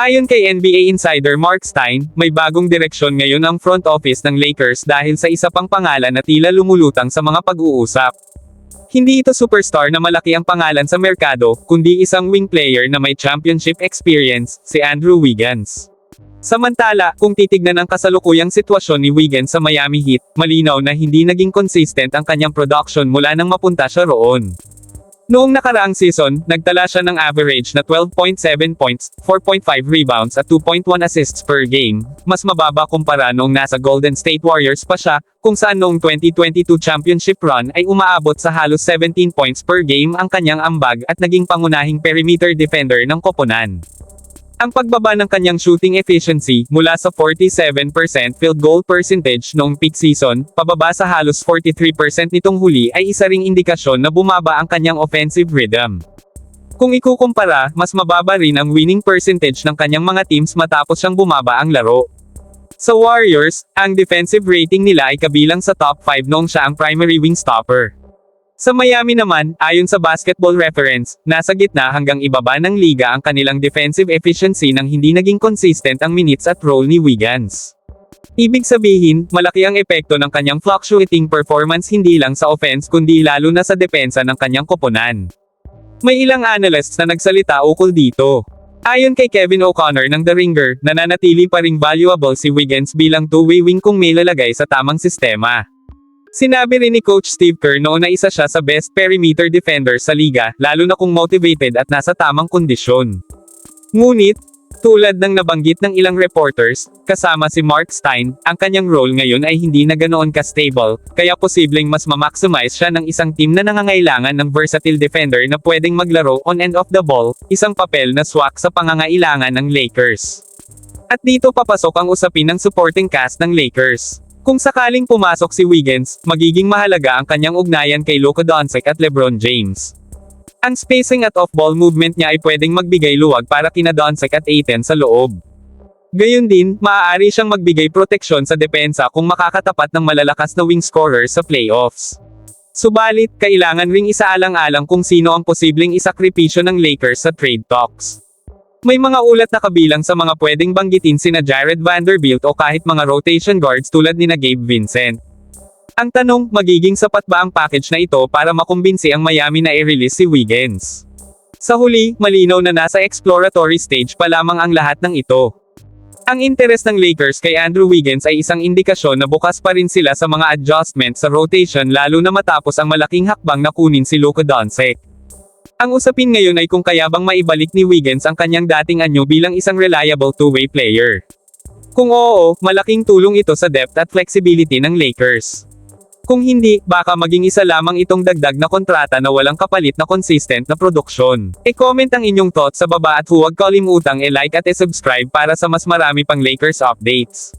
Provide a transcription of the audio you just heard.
Ayon kay NBA insider Mark Stein, may bagong direksyon ngayon ang front office ng Lakers dahil sa isa pang pangalan na tila lumulutang sa mga pag-uusap. Hindi ito superstar na malaki ang pangalan sa merkado, kundi isang wing player na may championship experience, si Andrew Wiggins. Samantala, kung titignan ang kasalukuyang sitwasyon ni Wiggins sa Miami Heat, malinaw na hindi naging consistent ang kanyang production mula nang mapunta siya roon. Noong nakaraang season, nagtala siya ng average na 12.7 points, 4.5 rebounds at 2.1 assists per game, mas mababa kumpara noong nasa Golden State Warriors pa siya, kung saan noong 2022 championship run ay umaabot sa halos 17 points per game ang kanyang ambag at naging pangunahing perimeter defender ng koponan. Ang pagbaba ng kanyang shooting efficiency mula sa 47% field goal percentage noong peak season, pababa sa halos 43% nitong huli ay isa ring indikasyon na bumaba ang kanyang offensive rhythm. Kung ikukumpara, mas mababa rin ang winning percentage ng kanyang mga teams matapos siyang bumaba ang laro. Sa Warriors, ang defensive rating nila ay kabilang sa top 5 noong siya ang primary wing stopper. Sa Miami naman, ayon sa Basketball Reference, nasa gitna hanggang ibaba ng liga ang kanilang defensive efficiency nang hindi naging consistent ang minutes at role ni Wiggins. Ibig sabihin, malaki ang epekto ng kanyang fluctuating performance hindi lang sa offense kundi lalo na sa depensa ng kanyang koponan. May ilang analysts na nagsalita ukol dito. Ayon kay Kevin O'Connor ng The Ringer, nananatili pa ring valuable si Wiggins bilang two-way wing kung may lalagay sa tamang sistema. Sinabi rin ni Coach Steve Kerr noon na isa siya sa best perimeter defender sa liga, lalo na kung motivated at nasa tamang kondisyon. Ngunit, tulad ng nabanggit ng ilang reporters, kasama si Mark Stein, ang kanyang role ngayon ay hindi na ganoon ka-stable, kaya posibleng mas ma-maximize siya ng isang team na nangangailangan ng versatile defender na pwedeng maglaro on and off the ball, isang papel na swak sa pangangailangan ng Lakers. At dito papasok ang usapin ng supporting cast ng Lakers. Kung sakaling pumasok si Wiggins, magiging mahalaga ang kanyang ugnayan kay Luka Doncic at LeBron James. Ang spacing at off-ball movement niya ay pwedeng magbigay luwag para kina Doncic at Aiton sa loob. Gayun din, maaari siyang magbigay proteksyon sa depensa kung makakatapat ng malalakas na wing scorer sa playoffs. Subalit, kailangan ring isaalang-alang kung sino ang posibleng isakripisyo ng Lakers sa trade talks. May mga ulat na kabilang sa mga pwedeng banggitin sina Jared Vanderbilt o kahit mga rotation guards tulad ni na Gabe Vincent. Ang tanong, magiging sapat ba ang package na ito para makumbinsi ang Miami na i-release si Wiggins? Sa huli, malinaw na nasa exploratory stage pa lamang ang lahat ng ito. Ang interes ng Lakers kay Andrew Wiggins ay isang indikasyon na bukas pa rin sila sa mga adjustment sa rotation lalo na matapos ang malaking hakbang na kunin si Luka Doncic. Ang usapin ngayon ay kung kaya bang maibalik ni Wiggins ang kanyang dating anyo bilang isang reliable two-way player. Kung oo, malaking tulong ito sa depth at flexibility ng Lakers. Kung hindi, baka maging isa lamang itong dagdag na kontrata na walang kapalit na consistent na produksyon. E-comment ang inyong thoughts sa baba at huwag kalimutang e-like at e-subscribe para sa mas marami pang Lakers updates.